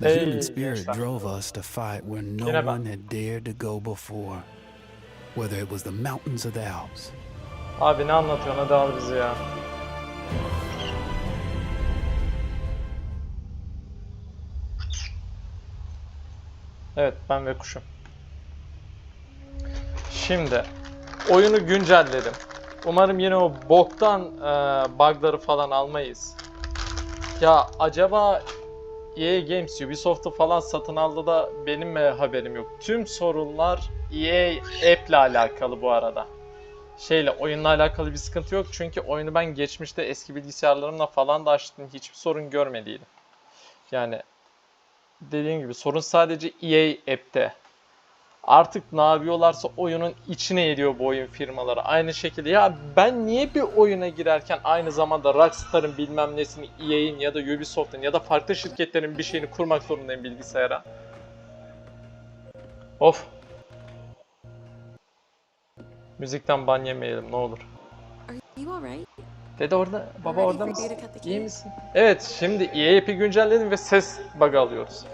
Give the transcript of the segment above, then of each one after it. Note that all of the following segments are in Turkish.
The human spirit gençler. drove us to fight where no Yine ben. one had dared to go before. Whether it was the mountains or the Alps. Abi ne anlatıyorsun hadi al bizi ya. Evet ben ve kuşum. Şimdi oyunu güncelledim. Umarım yine o boktan e, bug'ları falan almayız. Ya acaba EA Games Ubisoft'u falan satın aldı da benim mi haberim yok? Tüm sorunlar EA App'le alakalı bu arada şeyle oyunla alakalı bir sıkıntı yok çünkü oyunu ben geçmişte eski bilgisayarlarımla falan da açtım hiçbir sorun görmediydim. Yani dediğim gibi sorun sadece EA app'te. Artık ne yapıyorlarsa oyunun içine ediyor bu oyun firmaları. Aynı şekilde ya ben niye bir oyuna girerken aynı zamanda Rockstar'ın bilmem nesini EA'in ya da Ubisoft'un ya da farklı şirketlerin bir şeyini kurmak zorundayım bilgisayara. Of. Müzikten ban yemeyelim ne olur. Dede orada, baba orada mısın? İyi misin? Evet, şimdi EA app'i güncelledim ve ses bug'ı alıyoruz.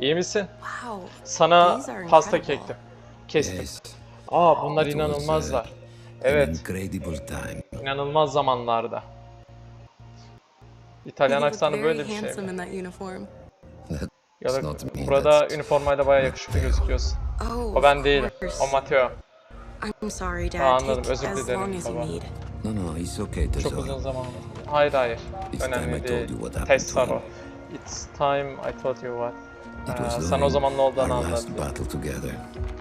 İyi misin? Wow. Sana pasta kektim. Kestim. Aa bunlar inanılmazlar. an Evet, inanılmaz zamanlarda. İtalyan aksanı böyle bir şey mi? Ya da burada üniformayla bayağı yakışıklı gözüküyorsun. Oh, O ben değilim. O Dad. Aa, anladım. Özür dilerim baba. No, no, it's okay, Çok uzun zaman oldu. Hayır hayır. Önemli değil. Test var o. It's time I told you what. Sen o zaman ne olduğunu anladın.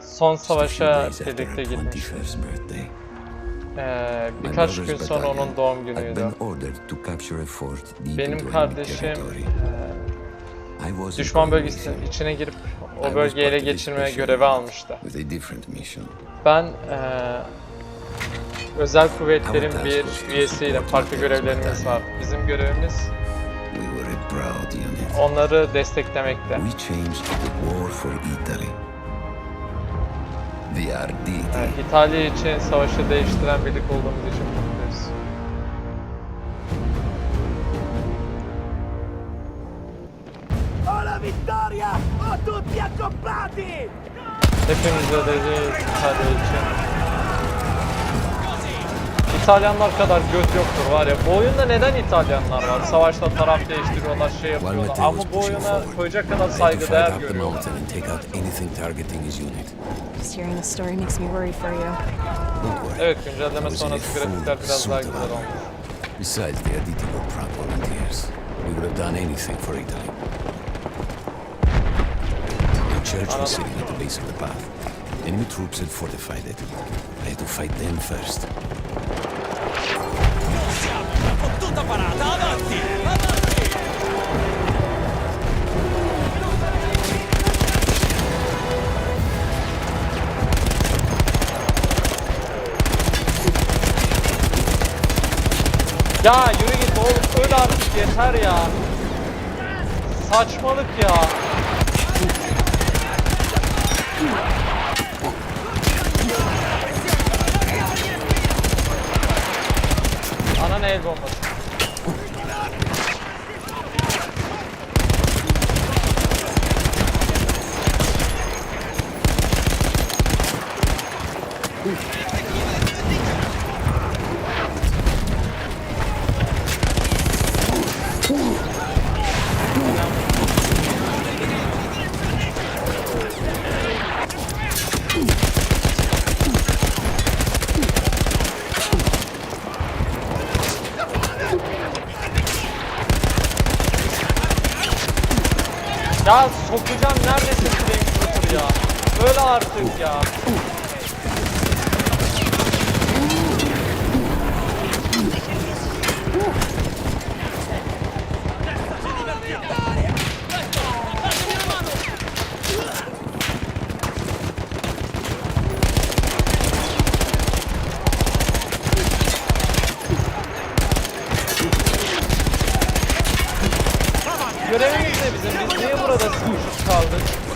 Son savaşa birlikte our gitmiş. 21st birthday. Ee, birkaç gün sonra onun doğum günüydü. Benim kardeşim e, düşman in bölgesinin içine girip o bölgeyi ele geçirmeye görevi almıştı. Ben e, özel kuvvetlerin bir support Farklı görevlerimiz var. Bizim görevimiz proud unit. onları desteklemekte. We changed the war for Italy. The Arditi. Yani İtalya için savaşı değiştiren birlik olduğumuz için mutluyuz. Ho la vittoria! Ho tutti accoppiati! Hepimiz öleceğiz İtalya için. İtalyanlar kadar göt yoktur var ya. Bu oyunda neden İtalyanlar var? Savaşta taraf değiştiriyorlar, şey yapıyorlar. Ama bu oyuna koyacak kadar up the görüyorlar. mountain and take out anything targeting his unit. Just hearing the story makes me worry for you. Don't worry. Evet güncelleme sonrası full grafikler biraz daha güzel olmuş. Besides, the Arditi were proud volunteers. We would have done anything for Italy. The church was sitting at the base of the path. Enemy troops had fortified it. I had to fight them first. Yeter ya. Saçmalık ya. Ana el bombası. Ya sokacağım neredesin Flamethrower ya? Öyle artık ya. Görevimiz ne bizim? Biz niye burada sıkışıp kaldık?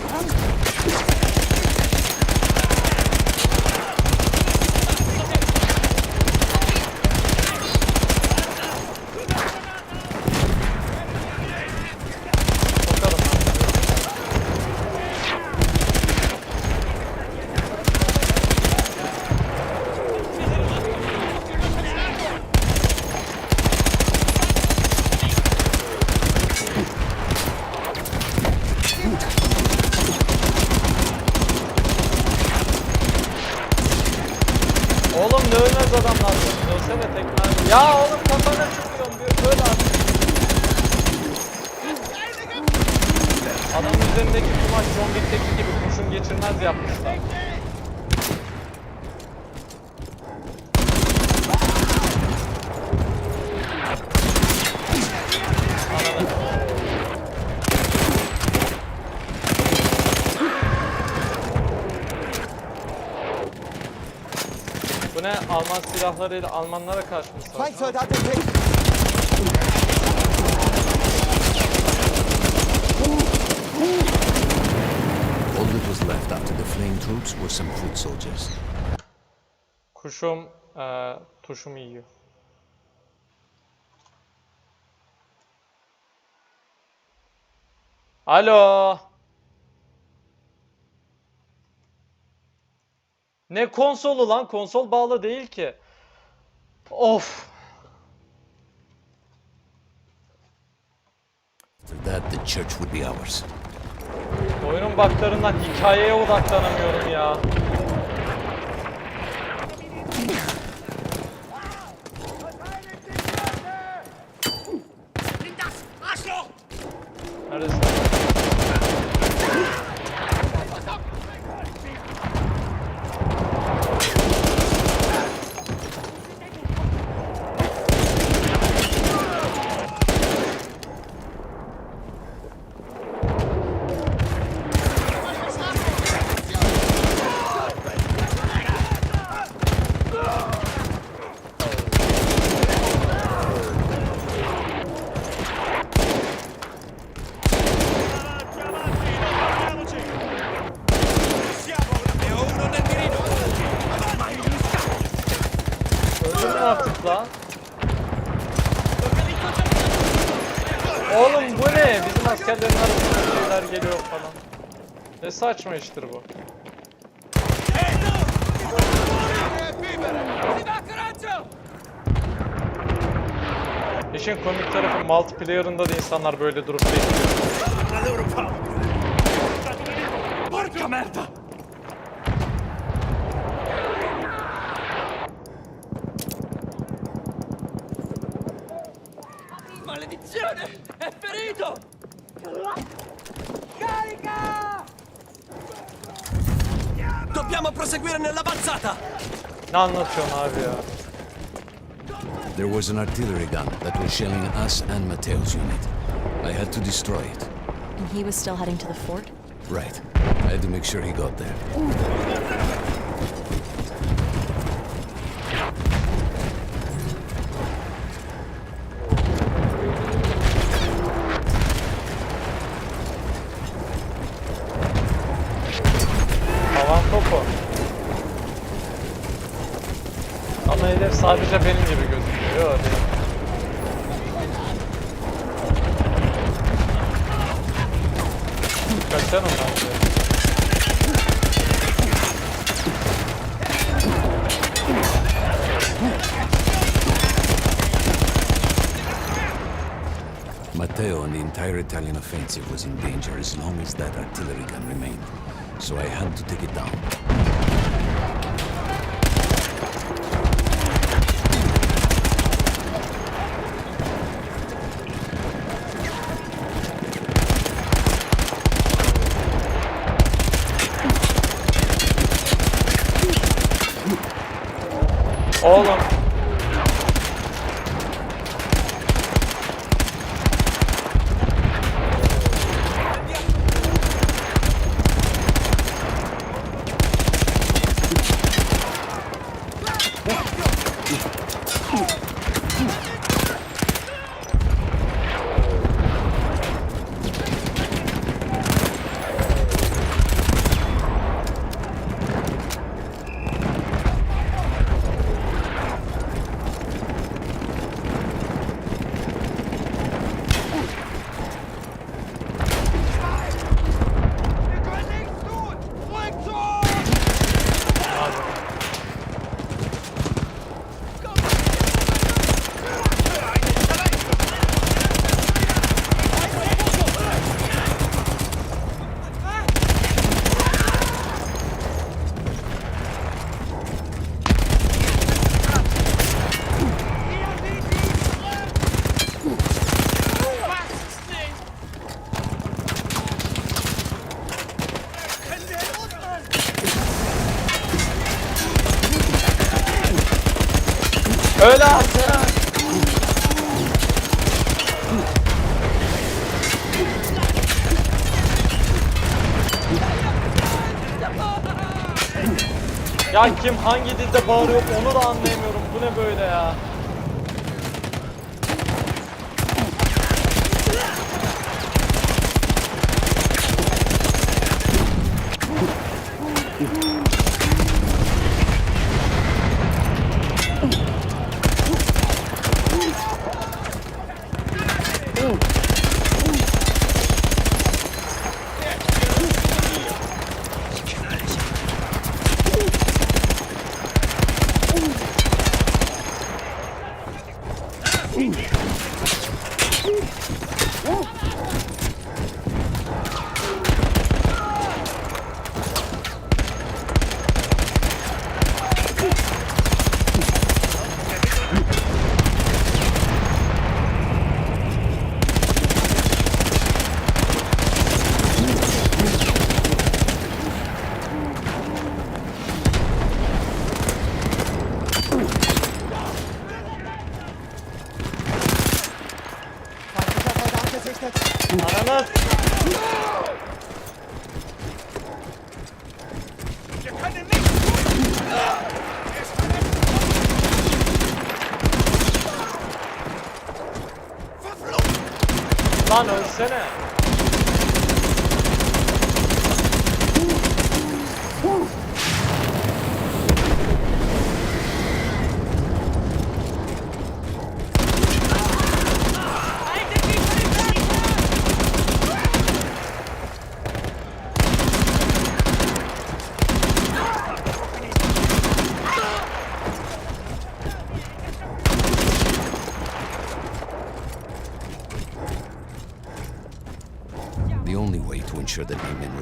Ya oğlum kafana çıkıyorum diyor. Böyle at. Adamın üzerindeki kumaş John Wick'teki gibi kurşun geçirmez yapmışlar. Ananı. Bu ne? Alman silahlarıyla Almanlara karşı mı savaş? All that was left after the fleeing troops were some foot soldiers. Kuşum eee tuşumu yiyor. Alo. Ne konsolu lan? Konsol bağlı değil ki. Of. That, the church would be ours. Oyunun baklarından hikayeye odaklanamıyorum ya. Neredesin? Öldün mü artık lan? Oğlum bu ne? Bizim askerlerin arasında şeyler geliyor falan. Ne saçma iştir bu. İşin komik tarafı multiplayer'ında da insanlar böyle durup bekliyor. Porca merda! Dobbiamo proseguire nell'avanzata! Ne anlatıyorsun abi ya? There was an artillery gun that was shelling us and Mateo's unit. I had to destroy it. And he was still heading to the fort? Right. I had to make sure he got there. Havan topu. Ama hedef sadece benim gibi gözüküyor. Yok değil. Kaçarım bence. Matteo and the entire Italian offensive was in danger as long as that artillery gun remained. So I had to take it down. Oğlum. Ya kim hangi dilde bağırıyor onu da anlayamıyorum. Bu ne böyle ya?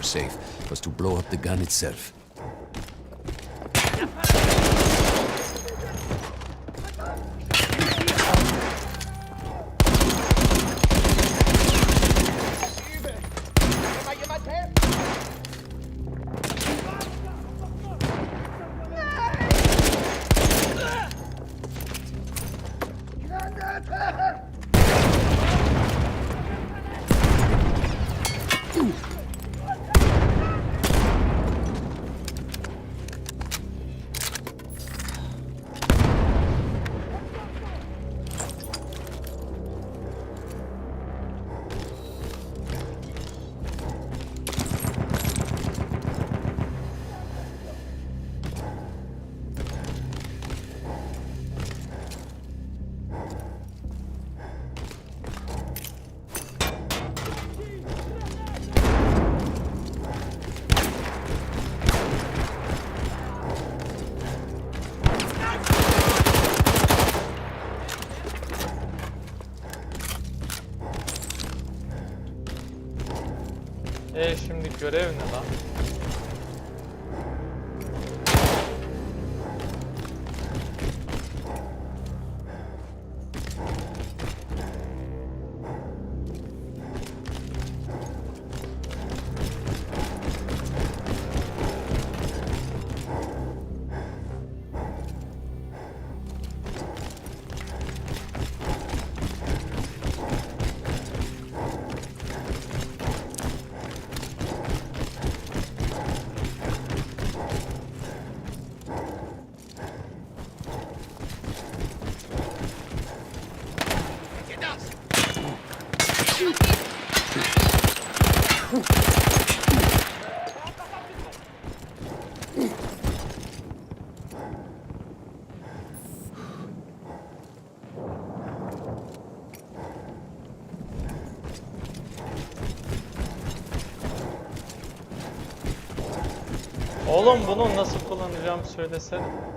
Were safe was to blow up the gun itself. E şimdi görev ne lan? Oğlum bunu nasıl kullanacağım söylesene.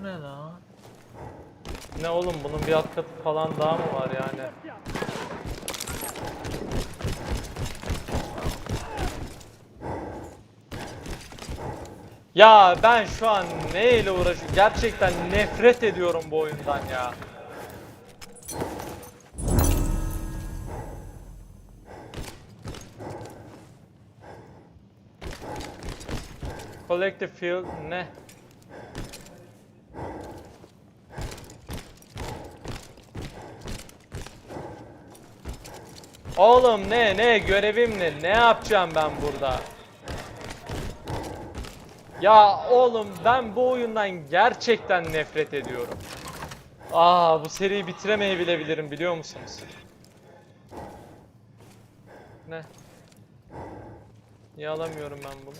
Bu ne lan? Ne oğlum bunun bir alt katı falan daha mı var yani? Ya ben şu an neyle uğraşıyorum? Gerçekten nefret ediyorum bu oyundan ya. Collective field ne? Oğlum ne ne görevim ne? Ne yapacağım ben burada? Ya oğlum ben bu oyundan gerçekten nefret ediyorum. Aa bu seriyi bitiremeyebilirim biliyor musunuz? Ne? Niye alamıyorum ben bunu?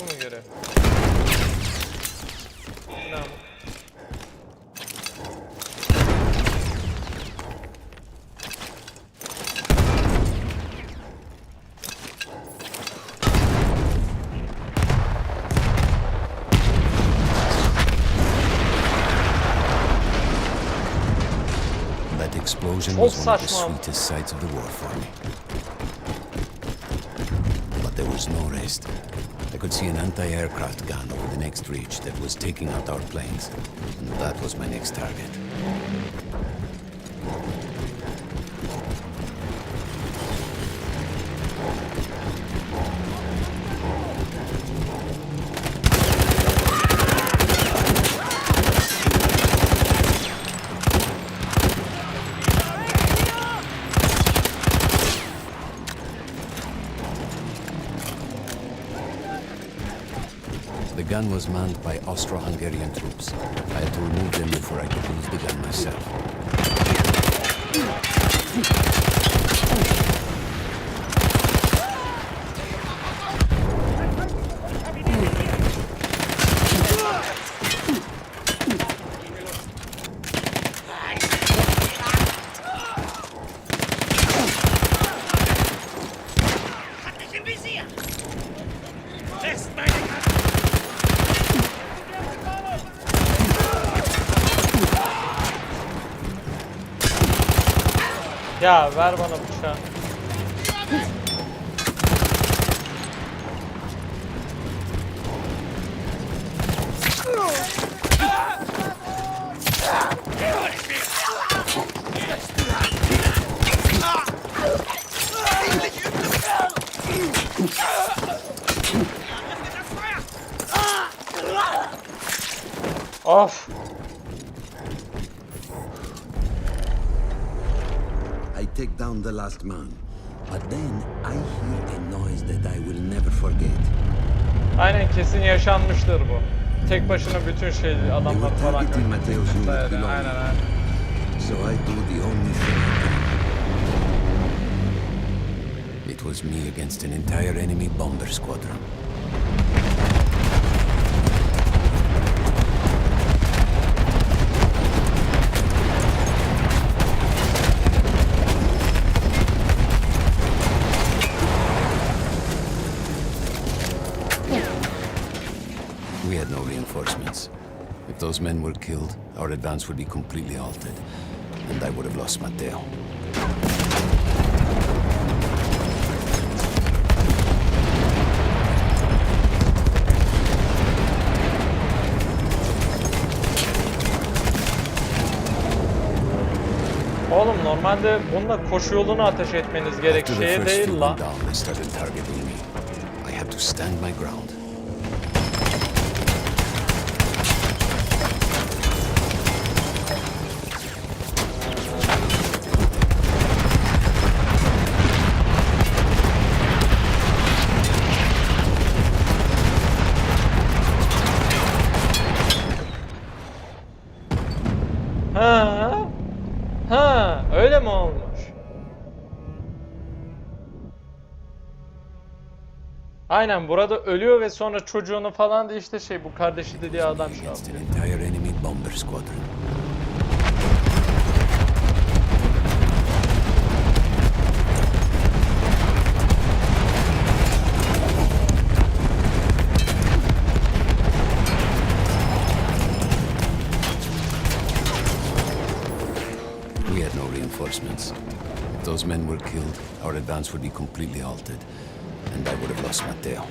Bu mu görev? Çok was one of the sweetest sights of the war for me. But there was no rest. I could see an anti-aircraft gun over the next ridge that was taking out our planes. And that was my next target. Gun was manned by Austro-Hungarian troops. I had to remove them before I could use the gun myself. Ya ver bana bıçağı. I take down the last man. But then I hear a noise that I will never forget. Aynen kesin yaşanmıştır bu. Tek başına bütün şey adamlar falan. aynen aynen. So I do the only thing I can. It was me against an entire enemy bomber squadron. Were killed, our advance would be completely halted, and I would have lost Mateo. Oğlum normalde bununla koşu yolunu ateş etmeniz gerek. Şeye değil la. went down, they started targeting me. I had to stand my ground. Ha, öyle mi olmuş? Aynen burada ölüyor ve sonra çocuğunu falan da işte şey bu kardeşi dediği adam şey yapıyor. Men were killed, our advance would be completely halted, and I would have lost Matteo.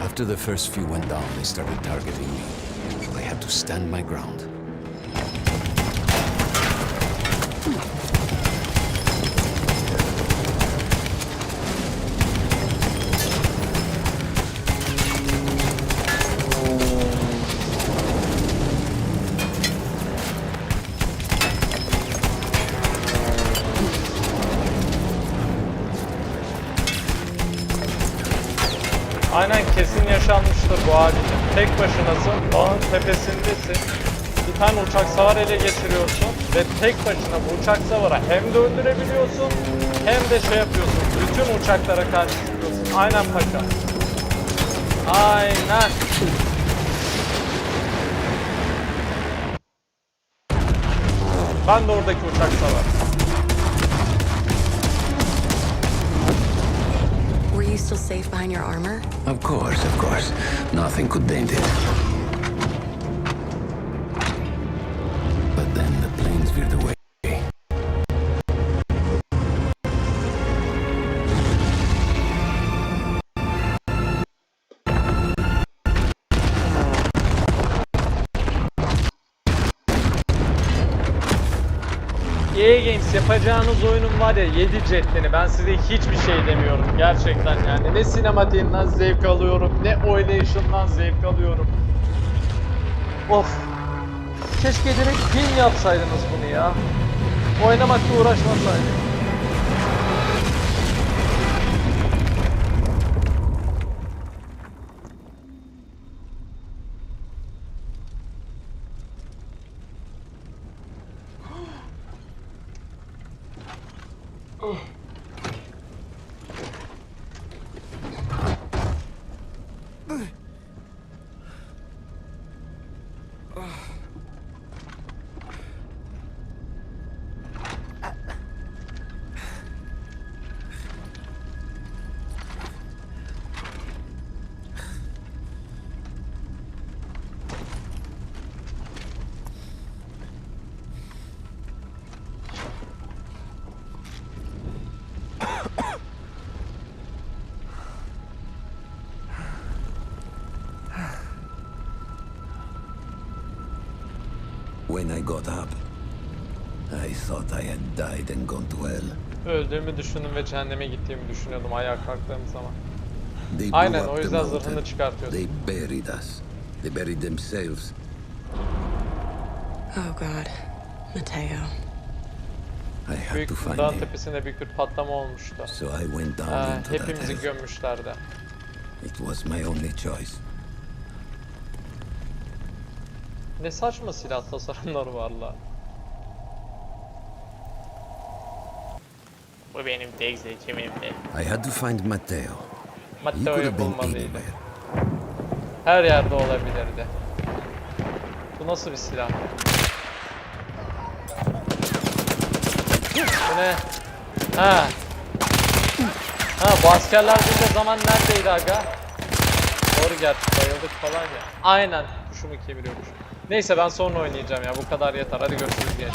After the first few went down, they started targeting me. I had to stand my ground. Savar ele geçiriyorsun ve tek başına bu uçak savarı hem de öldürebiliyorsun hem de şey yapıyorsun. Bütün uçaklara karşı çıkıyorsun. Aynen paşa. Aynen. Ben de oradaki uçak savar. Were you still safe behind your armor? Of course, of course. Nothing could dent it. The planes veered away. EA Games yapacağınız oyunun var ya 7 ceddini. Ben size hiçbir şey demiyorum gerçekten yani. Ne sinematiğinden zevk alıyorum ne oynayışından zevk alıyorum. Of Keşke direkt film yapsaydınız bunu ya. Oynamakla uğraşmasaydık When I got up, I thought I had died and gone to hell. Öldüğümü düşündüm ve cehenneme gittiğimi düşünüyordum ayağa kalktığım zaman They Aynen, o yüzden zırhını çıkartıyorsun. They buried us. They buried themselves. Oh god. Mateo. I had Büyük to find dağın him. tepesinde büyük bir patlama olmuştu So I went down Ee, Hepimizi gömmüşlerdi It was my only choice. Ne saçma silah tasarımları var la. Bu benim tek seçimimdi. I had to find Matteo. He could Matteo'yu have been bulmalıydım. anywhere. Her yerde olabilirdi. Bu nasıl bir silah? Bu ne? Ha. Ha bu askerler burada zaman neredeydi aga? Doğru gerçi bayıldık falan ya. Aynen kuşumu kemiriyormuş. Neyse ben sonra oynayacağım ya. Bu kadar yeter. Hadi görüşürüz.